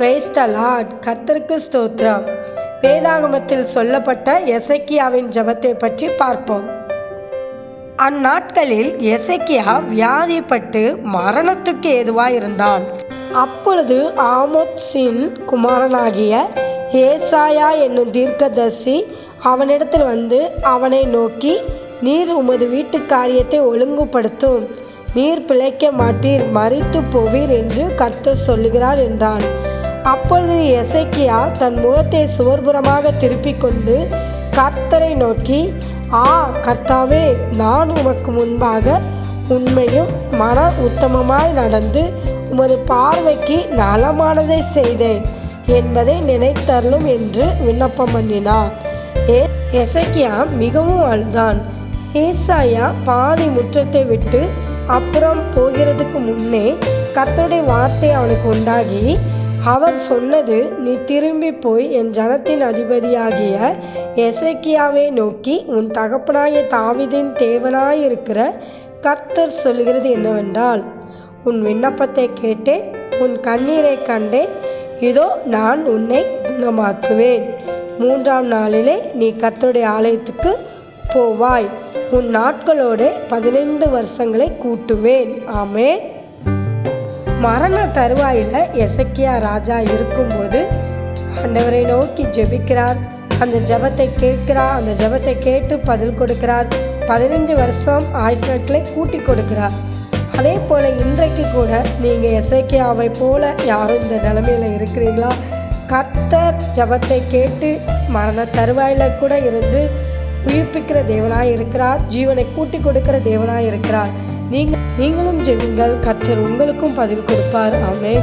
Praise the Lord கர்த்தருக்கு ஸ்தோத்ரம் வேதாகமத்தில் சொல்லப்பட்ட எசக்கியாவின் ஜபத்தை பற்றி பார்ப்போம். அந்நாட்களில் எசக்கியா வியாதிப்பட்டு மரணத்துக்கு ஏதுவாய் இருந்தான் அப்பொழுது ஆமோத்ஸின் குமாரனாகிய ஏசாயா என்னும் தீர்க்கதர்சி அவனிடத்தில் வந்து அவனை நோக்கி நீர் உமது வீட்டு காரியத்தை ஒழுங்குபடுத்தும். நீர் பிழைக்க மாட்டீர் மறித்து போவீர் என்று கர்த்தர் சொல்லுகிறார் என்றான். அப்பொழுது எசைக்கியா தன் முகத்தை சுவர்புறமாக திருப்பிக் கொண்டு கர்த்தரை நோக்கி ஆ கர்த்தாவே நான் உமக்கு முன்பாக உண்மையும் மன உத்தமமாய் நடந்து உமது பார்வைக்கு நலமானதை செய்தேன் என்பதை நினைத்தருளும் என்று விண்ணப்பம் பண்ணினார். ஏ எசக்கியா மிகவும் அழுதான். ஏசாயா பாதி முற்றத்தை விட்டு அப்புறம் போகிறதுக்கு முன்னே கர்த்தருடைய வார்த்தை அவனுக்கு உண்டாகி அவர் சொன்னது நீ திரும்பி போய் என் ஜனத்தின் அதிபதியாகிய எசேக்கியாவை நோக்கி உன் தகப்பனாய தாவிதின் தேவனாயிருக்கிற கர்த்தர் சொல்கிறது என்னவென்றால் உன் விண்ணப்பத்தை கேட்டேன் உன் கண்ணீரை கண்டேன் இதோ நான் உன்னை குணமாக்குவேன். மூன்றாம் நாளிலே நீ கர்த்தருடைய ஆலயத்துக்கு போவாய். உன் நாட்களோடு பதினைந்து வருஷங்களை கூட்டுவேன். ஆமேன். மரண தருவாயில் எசக்கியா ராஜா இருக்கும்போது ஆண்டவரை நோக்கி ஜெபிக்கிறார். அந்த ஜெபத்தை கேட்கிறார். அந்த ஜெபத்தை கேட்டு பதில் கொடுக்கிறார். பதினஞ்சு வருஷம் ஆயுசு நாட்களை கூட்டி கொடுக்கிறார். அதே போல் இன்றைக்கு கூட நீங்கள் எசக்கியாவை போல யாரும் இந்த நிலமையில் இருக்கிறீங்களா கர்த்தர் ஜெபத்தை கேட்டு மரண தருவாயில் கூட இருந்து உயிர்ப்பிக்கிற தேவனாக இருக்கிறார். ஜீவனை கூட்டி கொடுக்கிற தேவனாக இருக்கிறார். நீங்கள் நீங்களும் ஜெபிங்கள் கர்த்தர் உங்களுக்கும் பதில் கொடுப்பார். ஆமே